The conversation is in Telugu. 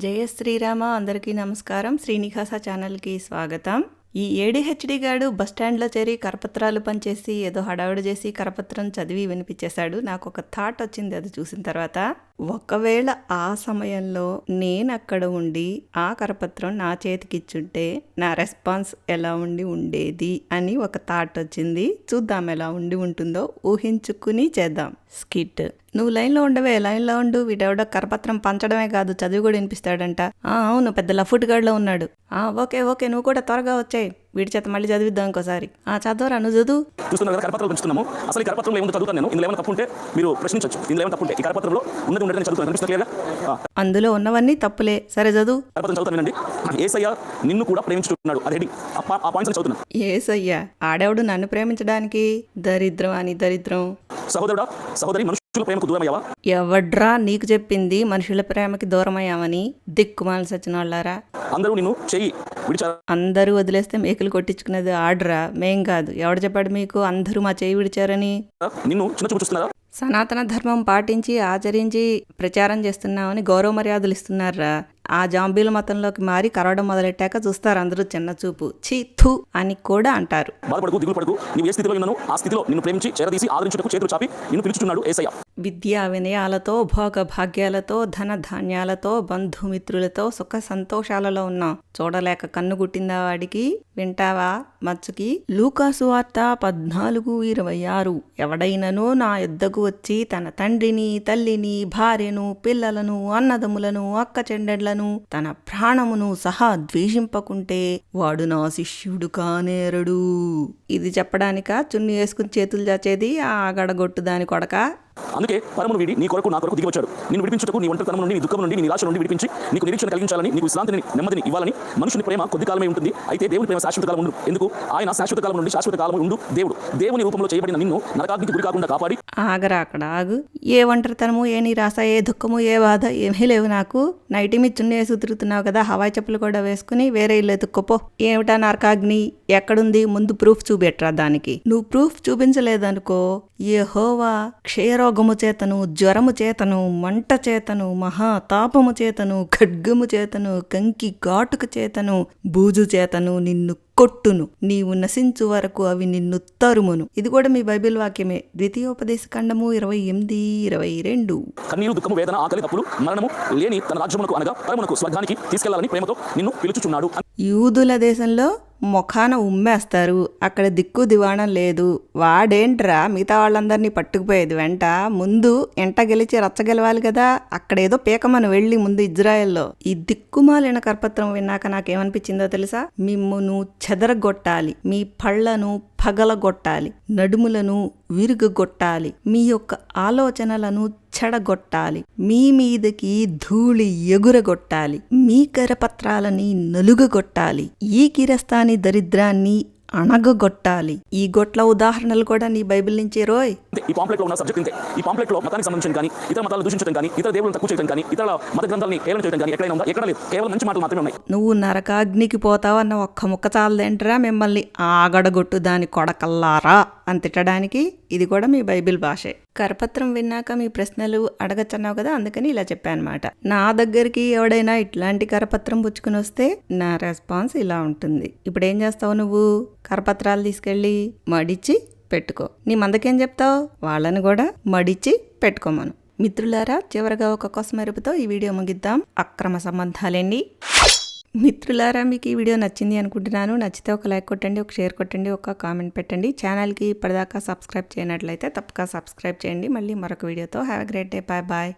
జయ శ్రీరామ అందరికీ నమస్కారం. శ్రీనివాస ఛానల్కి స్వాగతం. ఈ ఏడిహెచ్డి గాడు బస్టాండ్లో చేరి కరపత్రాలు పనిచేసి ఏదో హడావిడి చేసి కరపత్రం చదివి వినిపించేశాడు. నాకు ఒక థాట్ వచ్చింది అది చూసిన తర్వాత. ఒకవేళ ఆ సమయంలో నేను అక్కడ ఉండి ఆ కరపత్రం నా చేతికి ఇచ్చుంటే నా రెస్పాన్స్ ఎలా ఉండి ఉండేది అని ఒక థాట్ వచ్చింది. చూద్దాం ఎలా ఉండి ఉంటుందో ఊహించుకుని చేద్దాం. స్కిట్. నువ్వు లైన్లో ఉండవే లైన్లో ఉండు. వీడెవడో కరపత్రం పంచడమే కాదు చదివి కూడా వినిపిస్తాడంట. ఆ అవును పెద్ద లఫుట్ గాడిలో ఉన్నాడు. ఆ ఓకే ఓకే నువ్వు కూడా త్వరగా వచ్చాయి. వీడి చేత మళ్ళీ చదివిద్దాం ఇంకోసారి. ఆ చదవరా నువ్వు చదువు. చూస్తున్నారు కదా కరపత్రాలు పెంచుతున్నాము. అసలు ఈ కరపత్రంలో ఏముందో చదువుతాను నేను. ఇందులో ఏమైనా తప్పు ఉంటే మీరు ప్రశ్నించవచ్చు ఇందులో ఏమైనా తప్పు ఉంటే ఈ కరపత్రంలో ఉన్నది ఉండేది చదువుతాను ఆ, అందులో ఉన్నవన్నీ తప్పులే. సరే చదువు. కరపత్రం చదువుతాను వినండి. ఏసయ్య నిన్ను కూడా ప్రేమించుకుంటున్నాడు. అది హెడింగ్ ఆ పాయింట్స్ చదువుతున్నాను. ఏసయ్యా ఆడేవుడు నన్ను ప్రేమించడానికి? దరిద్రం అని దరిద్రం. సహోదరుడా సహోదరి ప్రేమకు దూరమయ్యావా? ఎవడ్రా నీకు చెప్పింది మనుషుల ప్రేమకి దూరమయ్యామని దిక్కుమాలి సచిన వాళ్ళారా అందరూ నిన్ను చెయ్యి విడిచారా. అందరూ వదిలేస్తే మేకలు కొట్టించుకునేది ఆర్డరా మేం కాదు. ఎవడు చెప్పాడు మీకు? అందరూ మా చేయి విడిచారని. నిన్ను చిన్న చూపు చూస్తున్నారా? సనాతన ధర్మం పాటించి ఆచరించి ప్రచారం చేస్తున్నామని గౌరవ మర్యాదలు ఇస్తున్నారా? ఆ జాంబీల మతంలోకి మారి కరవడం మొదలెట్టాక చూస్తారు అందరూ చిన్న చూపు. ఛీ థు అని కూడా అంటారు. బాధపడకు దిగులు పడకు నీవు ఏ స్థితిలో ఉన్నాను ఆ స్థితిలో నిన్ను ప్రేమించి చేరదీసి ఆదరించుటకు చేతులు చాపి నిన్ను పిలుచుచున్నాడు ఏసయ్య. విద్యా వినయాలతో భోగ భాగ్యాలతో ధన ధాన్యాలతో బంధుమిత్రులతో సుఖ సంతోషాలలో ఉన్నాం. చూడలేక కన్ను గుట్టిందా వాడికి వింటావా మచ్చుకి? లూకాసు వార్త పద్నాలుగు ఇరవై ఆరు. ఎవడైనను నా యుద్ధకు వచ్చి తన తండ్రిని తల్లిని భార్యను పిల్లలను అన్నదమ్ములను అక్క చెండెడ్లను తన ప్రాణమును సహా ద్వేషింపకుంటే వాడు నా శిష్యుడు కానేరడు. ఇది చెప్పడానిక? చున్ని వేసుకుని చేతులు చాచేది ఆ గడగొట్టు దాని కొడక? అందుకే పరమును వీడి నీ కొరకు నా కొరకు దిగి వచ్చాడు నిన్ను విడిపించుటకు నీ ఒంటరితనం నుండి నీ దుఃఖం నుండి నీ నిరాశ నుండి విడిపించి నీకు నిరీక్షణ కలిగించాలని నీకు విశ్రాంతిని నెమ్మదిని ఇవ్వాలని మనుషుని ప్రేమ కొద్ది కాలమే ఉంటుంది. అయితే దేవుని ప్రేమ శాశ్వత కాలం ఉండు ఎందుకు? ఆయన శాశ్వత కాలం నుండి శాశ్వత కాలం ఉండు దేవుడు. దేవుని రూపంలో చేయబడిన నిన్ను నరకాగ్నికి గురి కాకుండా కాపాడి. ఆగరా అక్కడ ఆగు. ఏ ఒంటరితనము ఏ నిరాశ ఏ దుఃఖము ఏ బాధ ఏమీ లేవు నాకు. నైటి మీద చున్నీ వేసుకు తిరుగుతున్నావు కదా హవాయి చెప్పులు కూడా వేసుకుని వేరే ఇల్లు ఎత్తుక్కోపో ఏమిటా నరకాగ్ని? ఎక్కడుంది? ముందు ప్రూఫ్ చూపెట్రా దానికి. నువ్వు ప్రూఫ్ చూపించలేదనుకో ఏ హోవా క్షయరోగము చేతను జ్వరము చేతను మంట చేతను మహా తాపము చేతను ఖడ్గము చేతను కంకి ఘాటుకు చేతను బూజు చేతను నిన్ను కొట్టును. నీవు నశించు వరకు అవి నిన్ను తరుమును. ఇది కూడా మీ బైబిల్ వాక్యమే. ద్వితీయోపదేశ ఖండము ఇరవై ఎనిమిది ఇరవై రెండు. కన్నీరు దుఃఖము వేదన ఆకలి తప్పులు మరణము లేని తన రాజ్యమునకు అనగా పరమునకు స్వర్గానికి తీసుకెళ్ళాలని ప్రేమతో నిన్ను పిలుచుచున్నాడు. యూదుల దేశంలో ముఖాన ఉమ్మేస్తారు. అక్కడ దిక్కు దివాణం లేదు. వాడేంట్రా మిగతా వాళ్ళందరినీ పట్టుకుపోయేది వెంట? ముందు ఎంట గెలిచి రచ్చ గెలవాలి కదా అక్కడేదో పీకమని వెళ్ళి ముందు ఇజ్రాయెల్లో. ఈ దిక్కుమాలిన కర్పత్రం విన్నాక నాకేమనిపించిందో తెలుసా? మిమ్మును చెదరగొట్టాలి. మీ పళ్ళను పగలగొట్టాలి. నడుములను విరుగగొట్టాలి మీ యొక్క ఆలోచనలను చెడగొట్టాలి మీ మీదకి ధూళి ఎగురగొట్టాలి. మీ కరపత్రాలని నలుగగొట్టాలి. ఈ కిరస్తాని దరిద్రాన్ని అణగగొట్టాలి. ఈ గొట్ల ఉదాహరణలు కూడా నీ బైబిల్ నుంచే రోయ్. ఈ పాంప్లెట్లో ఉన్న సబ్జెక్ట్ ఇంతే ఈ పాంప్లెట్లో మతానికి సంబంధించిన కానీ ఇతర మతాలను దూషించడం కానీ ఇతర దేవులను తక్కువ చేయడం కానీ ఇతర మత గ్రంథాలని కేవలం చేయడం కానీ ఎక్కడైనా ఉందా? ఎక్కడ లేదు. కేవలం మంచి మాటలు మాత్రమే ఉన్నాయి. నువ్వు నరకాగ్నికి పోతావన్న ఒక్క ముక్క చాలదేంటరా మిమ్మల్ని ఆగడగొట్టు దాని కొడకల్లారా అని తిట్టడానికి ఇది కూడా మీ బైబిల్ భాషే. కరపత్రం విన్నాక మీ ప్రశ్నలు అడగచ్చన్నావు కదా అందుకని ఇలా చెప్పాను అనమాట నా దగ్గరికి ఎవడైనా ఇట్లాంటి కరపత్రం పుచ్చుకుని వస్తే నా రెస్పాన్స్ ఇలా ఉంటుంది. ఇప్పుడు ఏం చేస్తావు నువ్వు? కరపత్రాలు తీసుకెళ్ళి మడిచి పెట్టుకో. నీ మందకేం చెప్తావు? వాళ్ళని కూడా మడిచి పెట్టుకోమను మిత్రులారా చివరగా ఒక కొసమెరుపుతో ఈ వీడియో ముగిద్దాం. అక్రమ సంబంధాలేండి? మిత్రులారా మీకు ఈ వీడియో నచ్చింది అనుకుంటున్నాను. నచ్చితే ఒక లైక్ కొట్టండి ఒక షేర్ కొట్టండి ఒక కామెంట్ పెట్టండి. ఛానల్కి ఇప్పటిదాకా సబ్స్క్రైబ్ చేయనట్లయితే తప్పక సబ్స్క్రైబ్ చేయండి. మళ్ళీ మరొక వీడియోతో. Have a great day. Bye bye.